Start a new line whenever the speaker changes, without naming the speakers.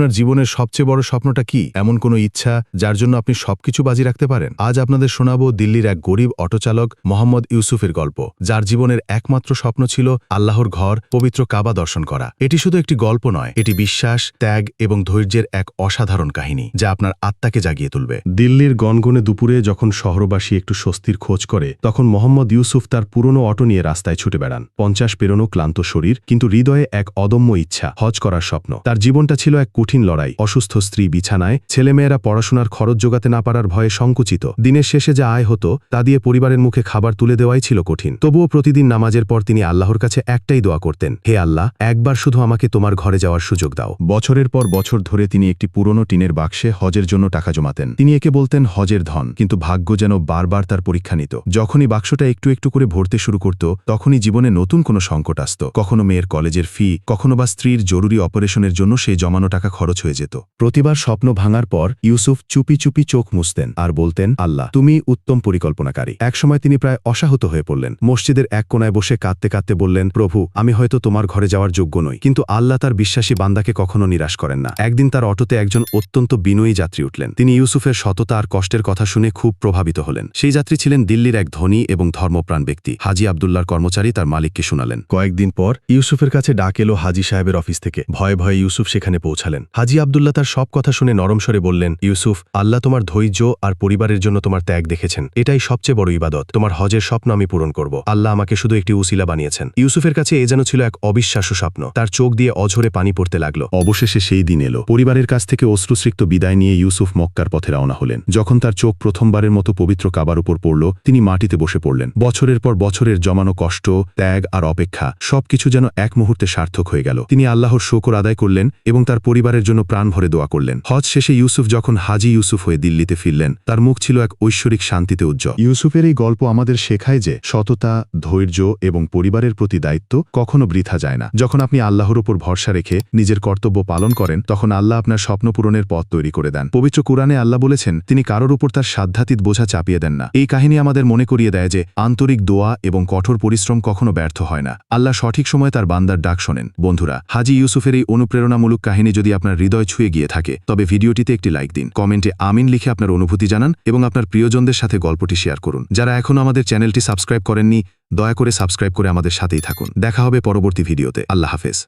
আপনার জীবনের সবচেয়ে বড় স্বপ্নটা কি? এমন কোনো ইচ্ছা যার জন্য আপনি সবকিছু বাজি রাখতে পারেন? আজ আপনাদের শোনাবো দিল্লির এক গরিব অটোচালক মোহাম্মদ ইউসুফের গল্প, যার জীবনের একমাত্র স্বপ্ন ছিল আল্লাহর ঘর, পবিত্র কাবা দর্শন করা। এটি শুধু একটি গল্প নয়, এটি বিশ্বাস, ত্যাগ এবং ধৈর্যের এক অসাধারণ কাহিনী, যা আপনার আত্মাকে জাগিয়ে তুলবে। দিল্লির গনগনে দুপুরে যখন শহরবাসী একটু স্বস্তির খোঁজ করে, তখন মোহাম্মদ ইউসুফ তার পুরনো অটো নিয়ে রাস্তায় ছুটে বেড়ান। পঞ্চাশ পেরোনো ক্লান্ত শরীর, কিন্তু হৃদয়ে এক অদম্য ইচ্ছা, হজ করার স্বপ্ন। তার জীবনটা ছিল এক কঠিন লড়াই, অসুস্থ স্ত্রী বিছানায়, ছেলেমেয়েরা পড়াশোনার খরচ জোগাতে না পারার ভয়ে সংকুচিত। দিনের শেষে যা আয় হতো, তা দিয়ে পরিবারের মুখে খাবার তুলে দেওয়াই ছিল কঠিন। তবুও প্রতিদিন নামাজের পর তিনি আল্লাহর কাছে একটাই দোয়া করতেন, হে আল্লাহ, একবার শুধু আমাকে তোমার ঘরে যাওয়ার সুযোগ দাও। বছরের পর বছর ধরে তিনি একটি পুরনো টিনের বাক্সে হজের জন্য টাকা জমাতেন। তিনি একে বলতেন হজের ধন, কিন্তু ভাগ্য যেন বারবার তার পরীক্ষা নিত। যখনই বাক্সটা একটু একটু করে ভরতে শুরু করত, তখনই জীবনে নতুন কোনো সংকট আসত। কখনো মেয়ের কলেজের ফি, কখনো বা স্ত্রীর জরুরি অপারেশনের জন্য সেই জমানো টাকা খরচ হয়ে যেত। প্রতিবার স্বপ্ন ভাঙার পর ইউসুফ চুপি চুপি চোখ মুছতেন আর বলতেন, আল্লাহ, তুমি উত্তম পরিকল্পনাকারী। একসময় তিনি প্রায় অসাহত হয়ে পড়লেন। মসজিদের এক কোনায় বসে কাঁদতে কাঁদতে বললেন, প্রভু, আমি হয়তো তোমার ঘরে যাওয়ার যোগ্য নই, কিন্তু আল্লাহ তার বিশ্বাসী বান্দাকে কখনো নিরাশ করেন না। একদিন তার অটোতে একজন অত্যন্ত বিনয়ী যাত্রী উঠলেন। তিনি ইউসুফের সততা আর কষ্টের কথা শুনে খুব প্রভাবিত হলেন। সেই যাত্রী ছিলেন দিল্লির এক ধনী এবং ধর্মপ্রাণ ব্যক্তি। হাজি আবদুল্লার কর্মচারী তার মালিককে শোনালেন। কয়েকদিন পর ইউসুফের কাছে ডাক এলো হাজি সাহেবের অফিস থেকে। ভয়ে ভয়ে ইউসুফ সেখানে পৌঁছালেন। হাজি আবদুল্লাহ তার সব কথা শুনে নরম স্বরে বললেন, ইউসুফ, আল্লাহ তোমার ধৈর্য আর পরিবারের জন্য তোমার ত্যাগ দেখেছেন। এটাই সবচেয়ে বড় ইবাদত। তোমার হজের স্বপ্ন আমি পূরণ করব। আল্লাহ আমাকে শুধু একটি উসিলা বানিয়েছেন। ইউসুফের কাছে এ যেন ছিল এক অবিশ্বাস্য স্বপ্ন। তার চোখ দিয়ে অঝরে পানি পড়তে লাগল। অবশেষে সেই দিন এলো। পরিবারের কাছ থেকে অশ্রুসৃক্ত বিদায় নিয়ে ইউসুফ মক্কার পথে রওনা হলেন। যখন তার চোখ প্রথমবারের মতো পবিত্র কাবার উপর পড়ল, তিনি মাটিতে বসে পড়লেন। বছরের পর বছরের জমানো কষ্ট, ত্যাগ আর অপেক্ষা সবকিছু যেন এক মুহূর্তে সার্থক হয়ে গেল। তিনি আল্লাহর শোকর আদায় করলেন এবং তার পরিবারের জন্য প্রাণ ভরে দোয়া করলেন। হজ শেষে ইউসুফ যখন হাজি ইউসুফ হয়ে দিল্লিতে ফিরলেন, তার মুখ ছিল এক ঐশ্বরিক শান্তিতে উজ্জ্বল। ইউসুফের এই গল্প আমাদের শেখায় যে সততা, ধৈর্য এবং পরিবারের প্রতি দায়িত্ব কখনো বৃথা যায় না। যখন আপনি আল্লাহর উপর ভরসা রেখে নিজের কর্তব্য পালন করেন, তখন আল্লাহ আপনার স্বপ্ন পূরণের পথ তৈরি করে দেন। পবিত্র কোরআনে আল্লাহ বলেছেন, তিনি কারোর উপর তার সাধ্যাতীত বোঝা চাপিয়ে দেন না। এই কাহিনী আমাদের মনে করিয়ে দেয় যে আন্তরিক দোয়া এবং কঠোর পরিশ্রম কখনো ব্যর্থ হয় না। আল্লাহ সঠিক সময় তার বান্দার ডাক শোনেন। বন্ধুরা, হাজি ইউসুফের এই অনুপ্রেরণামূলক কাহিনী যদি আপনার হৃদয় ছুঁয়ে গিয়ে থাকে। তবে ভিডিওটিতে একটি লাইক দিন। কমেন্টে আমিন লিখে আপনার অনুভূতি জানান এবং আপনার প্রিয়জনদের সাথে গল্পটি শেয়ার করুন। যারা এখনও আমাদের চ্যানেলটি সাবস্ক্রাইব করেননি, দয়া করে সাবস্ক্রাইব করে আমাদের সাথেই থাকুন। দেখা হবে পরবর্তী ভিডিওতে। আল্লাহ হাফেজ।